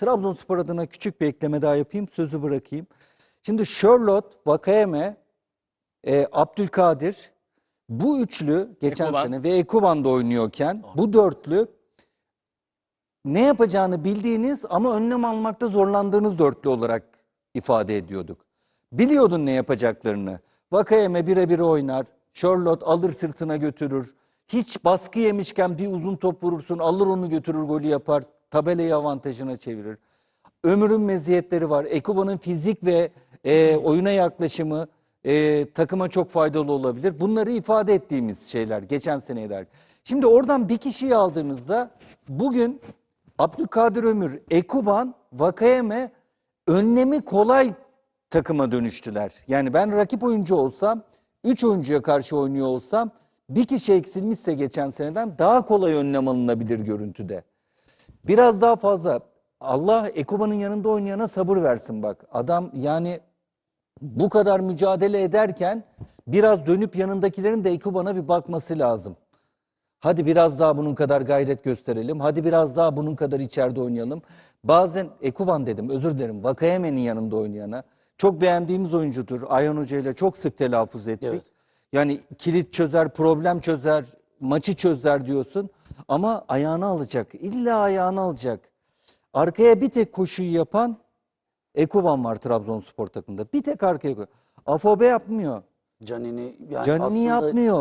Trabzonspor adına küçük bir ekleme daha yapayım, sözü bırakayım. Şimdi Charlotte, Vakayeme, e, Abdülkadir bu üçlü geçen Ekuban. sene ve Ekuban'da oynuyorken bu dörtlü ne yapacağını bildiğiniz ama önlem almakta zorlandığınız dörtlü olarak ifade ediyorduk. Biliyordun ne yapacaklarını. Vakayeme birebir oynar. Charlotte alır sırtına götürür. Hiç baskı yemişken bir uzun top vurursun alır onu götürür golü yapar. Tabelayı avantajına çevirir. Ömür'ün meziyetleri var. Ekuban'ın fizik ve e, oyuna yaklaşımı e, takıma çok faydalı olabilir. Bunları ifade ettiğimiz şeyler geçen seneye. Şimdi oradan bir kişiyi aldığımızda bugün Abdülkadir Ömür, Ekuban, Vakayeme önlemi kolay takıma dönüştüler. Yani ben rakip oyuncu olsam, 3 oyuncuya karşı oynuyor olsam bir kişi eksilmişse geçen seneden daha kolay önlem alınabilir görüntüde. Biraz daha fazla Allah Ekuba'nın yanında oynayana sabır versin bak. Adam yani bu kadar mücadele ederken biraz dönüp yanındakilerin de Ekuba'na bir bakması lazım. Hadi biraz daha bunun kadar gayret gösterelim. Hadi biraz daha bunun kadar içeride oynayalım. Bazen Ekuban dedim özür dilerim. Vakayeme'nin yanında oynayana. Çok beğendiğimiz oyuncudur. Ayhan Hoca ile çok sık telaffuz ettik. Evet. Yani kilit çözer, problem çözer, maçı çözer diyorsun. Ama ayağını alacak. İlla ayağını alacak. Arkaya bir tek koşuyu yapan Ekuban var Trabzonspor takımında. Bir tek arkaya koy. Afobe yapmıyor. Canini yani Canini aslında yapmıyor.